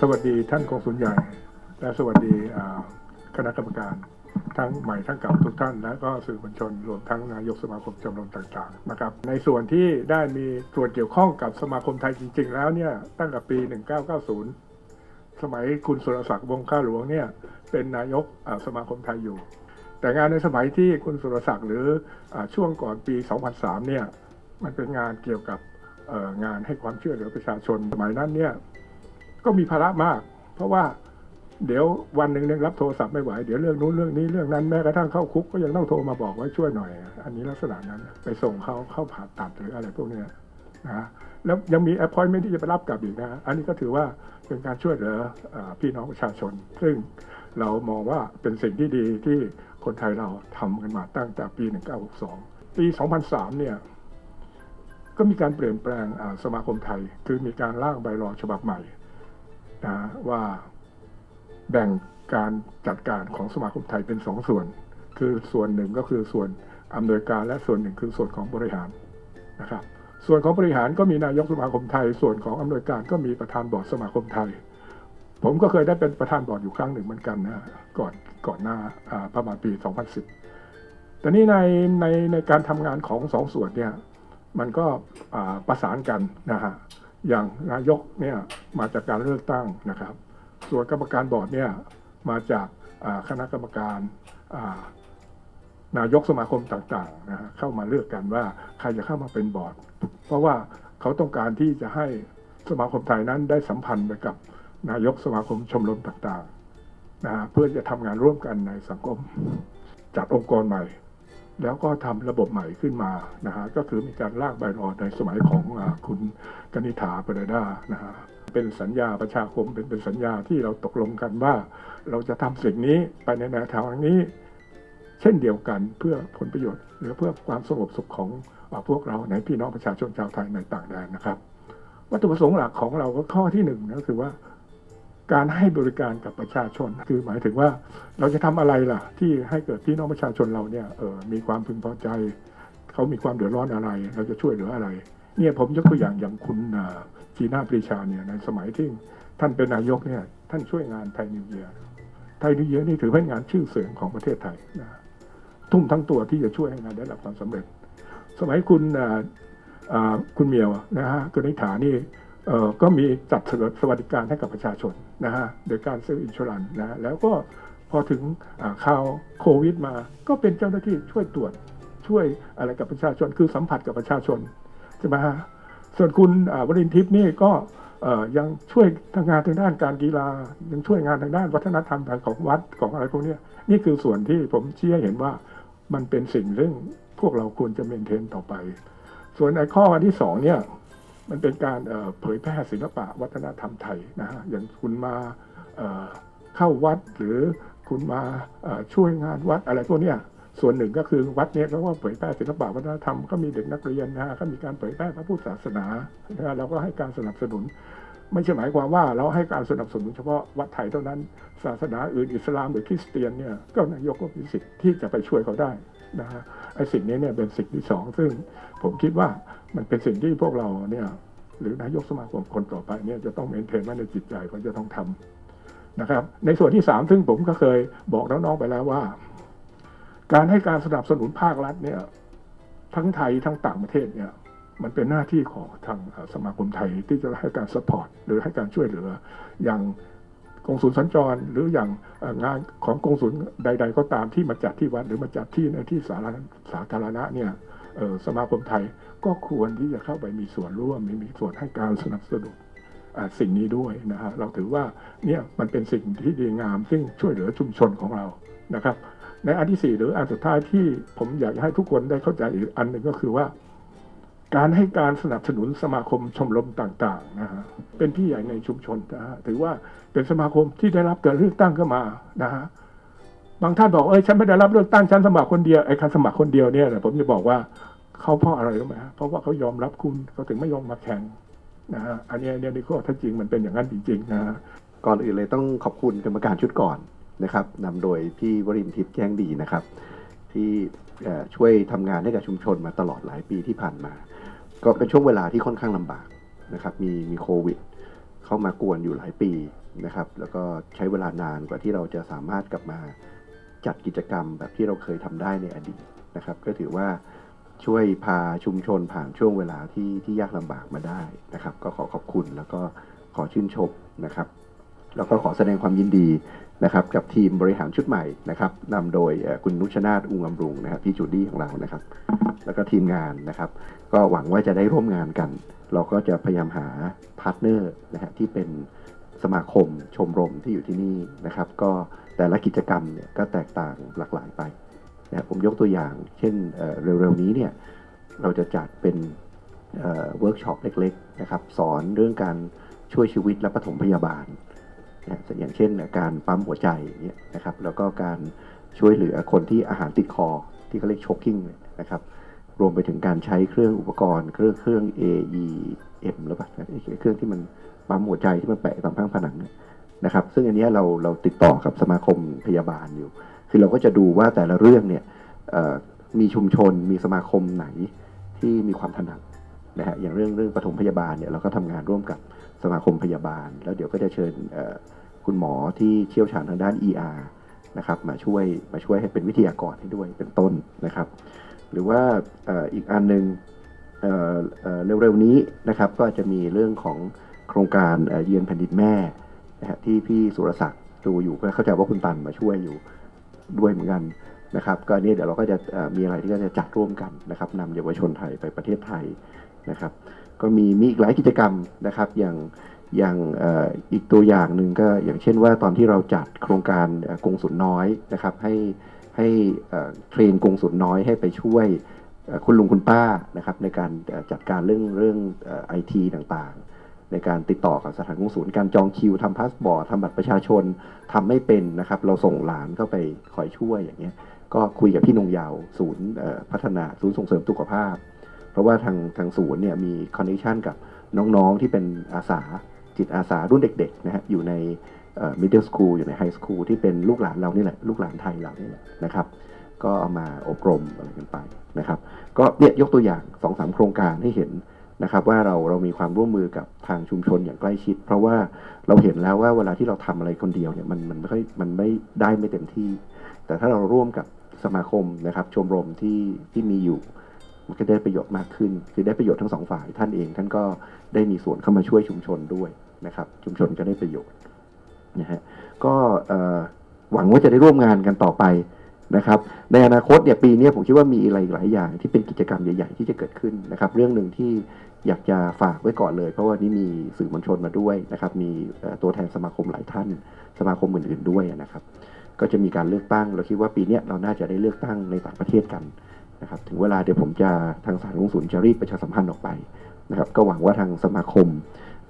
สวัสดีท่านกองสุลใหญ่ และสวัสดีคณะกรรมการ ทั้งใหม่ทั้งเก่าทุกท่าน และก็สื่อมวลชนรวมทั้งนายกสมาคมชมรมต่างๆนะครับในส่วนที่ได้มีส่วนเกี่ยวข้องกับสมาคมไทยจริง ๆ แล้วเนี่ยตั้งแต่ปี 1990 สมัยคุณสุรศักดิ์วงข้าหลวงเนี่ยเป็นนายกสมาคมไทยอยู่ แต่งานในสมัยที่คุณสุรศักดิ์หรืออช่วงก่อนปี 2003 เนี่ยมันเป็นงานเกี่ยวกับงานให้ความช่วยเหลือประชาชนสมัยนั้นเนี่ย ก็มีภาระมาก เพราะว่าเดี๋ยววันหนึ่งเนี่ยรับโทรศัพท์ไม่ไหว เดี๋ยวเรื่องนู้นเรื่องนี้เรื่องนั้นแม้กระทั่งเข้าคุกก็ยังต้องโทรมาบอกว่าช่วยหน่อย อันนี้ลักษณะนั้นไปส่งเขาเข้าผ่าตัดหรืออะไรพวกเนี้ยนะแล้วยังมี appointment ที่จะไปรับกลับอีกนะอันนี้ก็ถือว่าเป็นการช่วยเหลือพี่น้องประชาชน ซึ่งเรามองว่าเป็นสิ่งที่ดีที่คนไทยเราทำกันมาตั้งแต่ปี 1962 ปี 2003 เนี่ยก็มีการเปลี่ยนแปลงสมาคมไทย คือมีการร่างใบรอฉบับใหม่ นะว่าแบ่งการจัดการของสมาคมไทยเป็นสองส่วน คือส่วนหนึ่งก็คือส่วนอำนวยการและส่วนหนึ่งคือส่วนของบริหารนะครับ ส่วนของบริหารก็มีนายกสมาคมไทย ส่วนของอำนวยการก็มีประธานบอร์ดสมาคมไทย ผมก็เคยได้เป็นประธานบอร์ดอยู่ครั้งหนึ่งเหมือนกันนะก่อนก่อนหน้าประมาณปี 2010 แต่นี่ในในในการทำงานของสองส่วนเนี่ยมันก็ประสานกันนะฮะ อย่างนายกเนี่ยมาจากการเลือกตั้งนะครับ ส่วนกรรมการบอร์ดเนี่ยมาจากคณะกรรมการนายกสมาคมต่างๆนะฮะเข้ามาเลือกกันว่าใครจะเข้ามาเป็นบอร์ด เพราะว่าเขาต้องการที่จะให้สมาคมไทยนั้นได้สัมพันธ์ไปกับนายกสมาคมชมรมต่างๆนะฮะเพื่อจะทำงานร่วมกันในสังคมจัดองค์กรใหม่ แล้วก็ทำระบบใหม่ขึ้นมานะฮะก็คือมีการร่างใบรอในสมัยของอคุณกนิษฐาปรดานะฮะเป็นสัญญาประชาคมเป็นเป็นสัญญาที่เราตกลงกันว่า เราจะทำสิ่งนี้ไปในแนวทางนี้ เช่นเดียวกันเพื่อผลประโยชน์ หรือเพื่อความสงบสุขของอพวกเราในพี่น้องประชาชนชาวไทยในต่างแดนนะครับ วัตถุประสงค์หลักของเราก็ข้อที่หนึ่งก็คือว่า การให้บริการกับประชาชน คือหมายถึงว่าเราจะทำอะไรล่ะ ที่ให้เกิดพี่น้องประชาชนเราเนี่ยเออมีความพึงพอใจ เขามีความเดือดร้อนอะไร เราจะช่วยเหลืออะไร เนี่ยผมยกตัวอย่างอย่างคุณจีน่าปรีชาเนี่ยในสมัยที่ท่านเป็นนายกเนี่ยท่านช่วยงานไทยนิวเยียร์ไทยนิวเยียร์นี่ถือเป็นงานชื่อเสียงของประเทศไทยนะทุ่มทั้งตัวที่จะช่วยให้งานได้รับความสำเร็จ สมัยคุณคุณเมียวนะฮะกนิฐานี่ ก็มีจัดสวัสดิการให้กับประชาชนนะฮะโดยการซื้ออินชูรันนะแล้วก็พอถึงข่าวโควิดมา ก็เป็นเจ้าหน้าที่ช่วยตรวจช่วยอะไรกับประชาชนคือสัมผัสกับประชาชนใช่ไหมฮะส่วนคุณวรินทิพย์นี่ก็ยังช่วยทางงานทางด้านการกีฬายังช่วยงานทางด้านวัฒนธรรมทางของวัดของอะไรพวกนี้นี่คือส่วนที่ผมเชี้ให้เห็นว่ามันเป็นสิ่งเรื่องพวกเราควรจะเมนเทนต่อไป ส่วนในข้อที่สองเนี่ย มันเป็นการเผยแพร่ศิลปะวัฒนธรรมไทยนะฮะอย่างคุณมาเข้าวัดหรือคุณมาช่วยงานวัดอะไรพวกเนี้ยส่วนหนึ่งก็คือวัดเนี้ยเขาก็เผยแพร่ศิลปะวัฒนธรรมก็มีเด็กนักเรียนนะฮะก็มีการเผยแพร่พระพุทธศาสนานะฮะเราก็ให้การสนับสนุน ไม่ใช่หมายความว่าเราให้การสนับสนุนเฉพาะวัดไทยเท่านั้นศาสนาอื่นอิสลามหรือคริสเตียนเนี่ยก็นายกก็มีสิทธิ์ที่จะไปช่วยเขาได้ นะฮะไอ้สิ่งนี้เนี่ยเป็นสิ่งที่สองซึ่งผมคิดว่ามันเป็นสิ่งที่พวกเราเนี่ยหรือนายกสมาคมคนต่อไปเนี่ยจะต้องเมนเทนไว้ในจิตใจเขาจะต้องทำนะครับ ในส่วนที่สามซึ่งผมก็เคยบอกน้องๆไปแล้วว่า การให้การสนับสนุนภาครัฐเนี่ยทั้งไทยทั้งต่างประเทศเนี่ยมันเป็นหน้าที่ของทางสมาคมไทยที่จะให้การสปอร์ตหรือให้การช่วยเหลืออย่าง กงศูนย์สัญจร หรืออย่างงานของกงศูนย์ใด ๆ ก็ตามที่มาจัดที่วัดหรือมาจัดที่ในที่สาธารณะสาธารณะเนี่ยสมาคมไทยก็ควรที่จะเข้าไปมีส่วนร่วมมีมีส่วนให้การสนับสนุนสิ่งนี้ด้วยนะฮะเราถือว่าเนี่ยมันเป็นสิ่งที่ดีงาม ซึ่งช่วยเหลือชุมชนของเรานะครับ ในอันที่สี่หรืออันสุดท้ายที่ผมอยากให้ทุกคนได้เข้าใจอีกอันหนึ่งก็คือว่า การให้การสนับสนุนสมาคมชมรมต่างๆนะฮะเป็นพี่ใหญ่ในชุมชนนะฮะถือว่าเป็นสมาคมที่ได้รับการเลือกตั้งเข้ามานะฮะบางท่านบอกเอ้ยฉันไม่ได้รับเลือกตั้งฉันสมัครคนเดียวไอ้การสมัครคนเดียวเนี่ยผมจะบอกว่าเขาเพราะอะไรรู้ไหมฮะเพราะว่าเขายอมรับคุณเขาถึงไม่ยอมมาแข่งนะฮะอันนี้เนี่ยในข้อเถ้าจริงมันเป็นอย่างนั้นจริงๆนะฮะก่อนอื่นเลยต้องขอบคุณกรรมการชุดก่อนนะครับนำโดยพี่วรินทิพย์แจ้งดีนะครับ ที่ช่วยทำงานให้กับชุมชนมาตลอดหลายปีที่ผ่านมา ก็เป็นช่วงเวลาที่ค่อนข้างลำบากนะครับ มีมีโควิด เข้ามากวนอยู่หลายปีนะครับ แล้วก็ใช้เวลานานกว่าที่เราจะสามารถกลับมาจัดกิจกรรมแบบที่เราเคยทำได้ในอดีตนะครับ ก็ถือว่าช่วยพาชุมชนผ่านช่วงเวลาที่ที่ยากลำบากมาได้นะครับ ก็ขอขอบคุณแล้วก็ขอชื่นชมนะครับ แล้วก็ขอแสดงความยินดี นะครับกับทีมบริหารชุดใหม่นะครับนำโดยคุณนุชนาธอุงอำรุงนะครับพี่จูดี้ของเรานะครับ แล้วก็ทีมงานนะครับ ก็หวังว่าจะได้ร่วมงานกัน เราก็จะพยายามหาพาร์ทเนอร์นะฮะที่เป็นสมาคมชมรมที่อยู่ที่นี่นะครับ ก็แต่ละกิจกรรมเนี่ยก็แตกต่างหลากหลายไปนะผมยกตัวอย่าง เช่นเร็วๆนี้เนี่ยเราจะจัดเป็นเวิร์กช็อปเล็กๆนะครับสอนเรื่องการช่วยชีวิตและปฐมพยาบาล อย่างเช่นการปั๊มหัวใจอย่างเงี้ยนะครับแล้วก็การช่วยเหลือคนที่อาหารติดคอที่เขาเรียก choking เนี่ยนะครับรวมไปถึงการใช้เครื่องอุปกรณ์ เครื่องเครื่อง AEM หรือเปล่าเครื่องที่มันปั๊มหัวใจที่มันแปะตามข้างผนังนะครับ ซึ่งอันนี้เราเราติดต่อกับสมาคมพยาบาลอยู่ คือเราก็จะดูว่าแต่ละเรื่องเนี่ยมีชุมชนมีสมาคมไหนที่มีความถนัด นะฮะอย่างเรื่องเรื่องปฐมพยาบาลเนี่ยเราก็ทำงานร่วมกับสมาคมพยาบาล แล้วเดี๋ยวก็จะเชิญคุณหมอที่เชี่ยวชาญทางด้าน ER นะครับมาช่วยมาช่วยให้เป็นวิทยากรให้ด้วยเป็นต้นนะครับ หรือว่าอ,อีกอันหนึ่งเร็วๆนี้นะครับก็จะมีเรื่องของโครงการเยือนแผ่นดินแม่นะฮะที่พี่สุรศักดิ์ดูอยู่ก็เข้าใจว่าคุณตันมาช่วยอยู่ด้วยเหมือนกันนะครับ ก็อันนี้เดี๋ยวเราก็จะมีอะไรที่ก็จะจัดร่วมกันนะครับนำเยาวชนไทยไปประเทศไทย นะครับ ก็มีมีอีกหลายกิจกรรมนะครับ อย่างอย่างอีกตัวอย่างหนึ่งก็อย่างเช่นว่าตอนที่เราจัดโครงการเอ่อกงสุนน้อยนะครับ ให้ให้เทรนกงสุนน้อยให้ไปช่วยคุณลุงคุณป้านะครับในการจัดการเรื่องเรื่องไอทีต่างๆ ในการติดต่อกับสถานกงสุลการจองคิวทำพาสปอร์ตทำบัตรประชาชนทำไม่เป็นนะครับ เราส่งหลานเข้าไปคอยช่วยอย่างเงี้ยก็คุยกับพี่นงเยาวศูนย์พัฒนาศูนย์ส่งเสริมสุขภาพ เพราะว่าทางทางศูนย์เนี่ยมีคอนเนคชันกับน้องๆที่เป็นอาสาจิตอาสารุ่นเด็กๆนะฮะอยู่ในมิดเดิลสคูลอยู่ในไฮสคูลที่เป็นลูกหลานเรานี่แหละลูกหลานไทยเรานี่แหละนะครับ ก็เอามาอบรมอะไรกันไปนะครับ ก็เนี่ยยกตัวอย่าง2อสาโครงการให้เห็นนะครับ ว่าเราเรามีความร่วมมือกับทางชุมชนอย่างใกล้ชิด เพราะว่าเราเห็นแล้วว่าเวลาที่เราทำอะไรคนเดียวเนี่ยมันมันไม่ค่อยมันไม่ได้ไม่เต็มที่ แต่ถ้าเราร่วมกับสมาคมนะครับ ชมรมที่ที่มีอยู่ มันก็ได้ประโยชน์มากขึ้น คือได้ประโยชน์ทั้งสองฝ่ายท่านเอง ท่านก็ได้มีส่วนเข้ามาช่วยชุมชนด้วยนะครับ ชุมชนก็ได้ประโยชน์นะฮะก็หวังว่าจะได้ร่วมงานกันต่อไปนะครับ ในอนาคตเนี่ยปีนี้ผมคิดว่ามีอะไรหลายอย่างที่เป็นกิจกรรมใหญ่ ๆ ที่จะเกิดขึ้นนะครับ เรื่องหนึ่งที่อยากจะฝากไว้ก่อนเลย เพราะว่านี่มีสื่อมวลชนมาด้วยนะครับ มีตัวแทนสมาคมหลายท่าน สมาคมอื่นๆด้วยนะครับ ก็จะมีการเลือกตั้ง เราคิดว่าปีนี้เราน่าจะได้เลือกตั้งในต่างประเทศกัน นะครับถึงเวลาเดี๋ยวผมจะทางสารกงสุลจะรีบประชาสัมพันธ์ออกไปนะครับก็หวังว่าทางสมาคม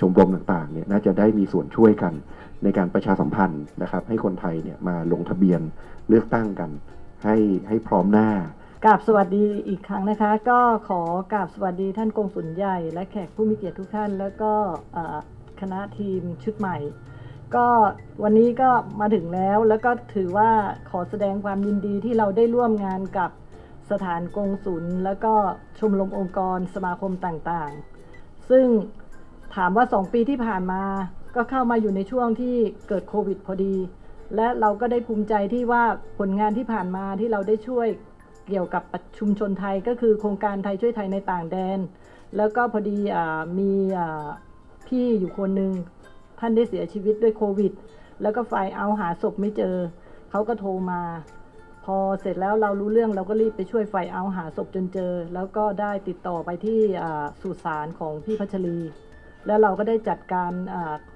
ชมรมต่างๆเนี่ยน่าจะได้มีส่วนช่วยกันในการประชาสัมพันธ์นะครับ ให้คนไทยเนี่ยมาลงทะเบียนเลือกตั้งกัน ให้ให้พร้อมหน้ากราบสวัสดีอีกครั้งนะคะ ก็ขอกราบสวัสดีท่านกงสุลใหญ่ และแขกผู้มีเกียรติทุกท่าน แล้วก็คณะทีมชุดใหม่ ก็วันนี้ก็มาถึงแล้วแล้วก็ถือว่าขอแสดงความยินดีที่เราได้ร่วมงานกับ สถานกงสุลแล้วก็ชมรมองค์กรสมาคมต่างๆ ซึ่งถามว่า 2 ปีที่ผ่านมาก็เข้ามาอยู่ในช่วงที่เกิดโควิดพอดี และเราก็ได้ภูมิใจที่ว่าผลงานที่ผ่านมาที่เราได้ช่วยเกี่ยวกับชุมชนไทยก็คือโครงการไทยช่วยไทยในต่างแดน แล้วก็พอดีอมีอ่าพี่อยู่คนหนึ่งท่านได้เสียชีวิตด้วยโควิด แล้วก็ไฟเอาหาศพไม่เจอ เขาก็โทรมา พอเสร็จแล้วเรารู้เรื่องเราก็รีบไปช่วยไฟเอาหาศพจนเจอ แล้วก็ได้ติดต่อไปที่สุสานของพี่พัชรี แล้วเราก็ได้จัดการ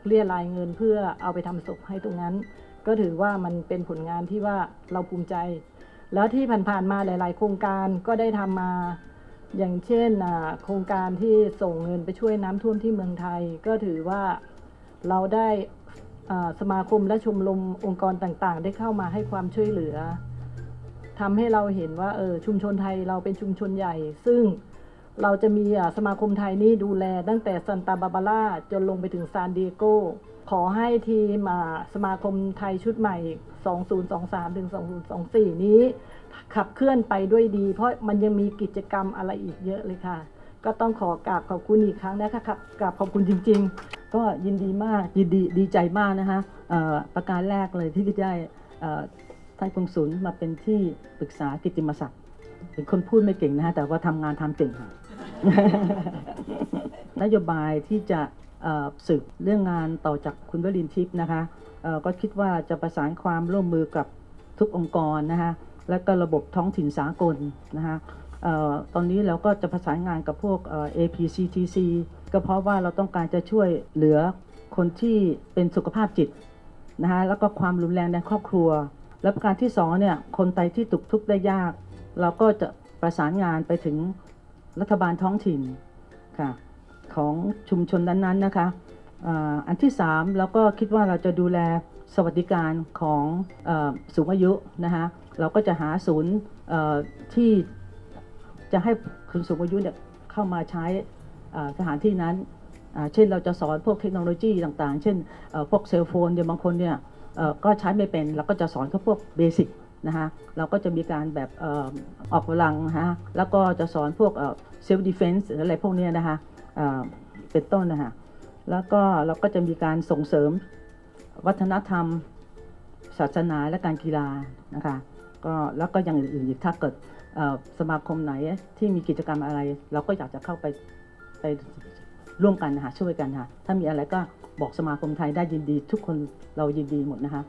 เรียรายเงินเพื่อเอาไปทำศพให้ตรงนั้น ก็ถือว่ามันเป็นผลงานที่ว่าเราภูมิใจ แล้วที่ผ่านๆมาหลาย ๆ โครงการก็ได้ทำมาอย่างเช่นโครงการที่ส่งเงินไปช่วยน้ำท่วมที่เมืองไทย ก็ถือว่าเราได้สมาคมและชมรมองค์กรต่างๆ ได้เข้ามาให้ความช่วยเหลือ ทำให้เราเห็นว่าเออชุมชนไทยเราเป็นชุมชนใหญ่ ซึ่งเราจะมีสมาคมไทยนี่ดูแลตั้งแต่ซันตาบาบาร่าจนลงไปถึงซานดิเอโกขอให้ทีมาสมาคมไทยชุดใหม่ 2023ถึง2024 นี้ ขับเคลื่อนไปด้วยดี เพราะมันยังมีกิจกรรมอะไรอีกเยอะเลยค่ะ ก็ต้องขอกราบขอบคุณอีกครั้งนะคะครับกราบขอบคุณจริง ๆ ก็ยินดีมากยินดีดีใจมากนะคะประการแรกเลยที่ได้ ท่านกงสุลมาเป็นที่ปรึกษากิติมศักดิ์เป็นคนพูดไม่เก่งนะคะแต่ว่าทำงานทำเก่งค่ะนโยบายที่จะสืบเรื่องงานต่อจากคุณวลินทิพย์นะคะก็คิดว่าจะประสานความร่วมมือกับทุกองค์กรนะคะและก็ระบบท้องถิ่นสากลนะคะออตอนนี้เราก็จะประสานงานกับพวก APCTC ก็เพราะว่าเราต้องการจะช่วยเหลือคนที่เป็นสุขภาพจิตนะคะแล้วก็ความรุนแรงในครอบครัว และประการที่สองเนี่ยคนไทยที่ตกทุกข์ได้ยาก เราก็จะประสานงานไปถึงรัฐบาลท้องถิ่นค่ะของชุมชนนั้นๆนะคะอันที่สามเราก็คิดว่าเราจะดูแลสวัสดิการของอสูงอายุนะคะเราก็จะหาศูนย์ที่จะให้คนสูงอายุเนี่ยเข้ามาใช้สถานที่นั้น เช่นเราจะสอนพวกเทคโนโลยีต่างๆ เช่นพวกเซลโฟนเนี่ยบางคนเนี่ย ก็ใช้ไม่เป็นเราก็จะสอนเขาพวกเบสิกนะคะเราก็จะมีการแบบออกกำลังนะฮะแล้วก็จะสอนพวกเซลฟ์ดิเฟนซ์อะไรพวกเนี้ยนะคะเเป็นต้นนะคะแล้วก็เราก็จะมีการส่งเสริมวัฒนธรรม ศาสนาและการกีฬานะคะก็แล้วก็อย่างอื่นอีกถ้าเกิดสมาคมไหนที่มีกิจกรรมอะไร เราก็อยากจะเข้าไปไป ร่วมกันนะคะช่วยกันค่ะถ้ามีอะไรก็บอกสมาคมไทยได้ยินดี ทุกคนเรายินดีหมดนะคะ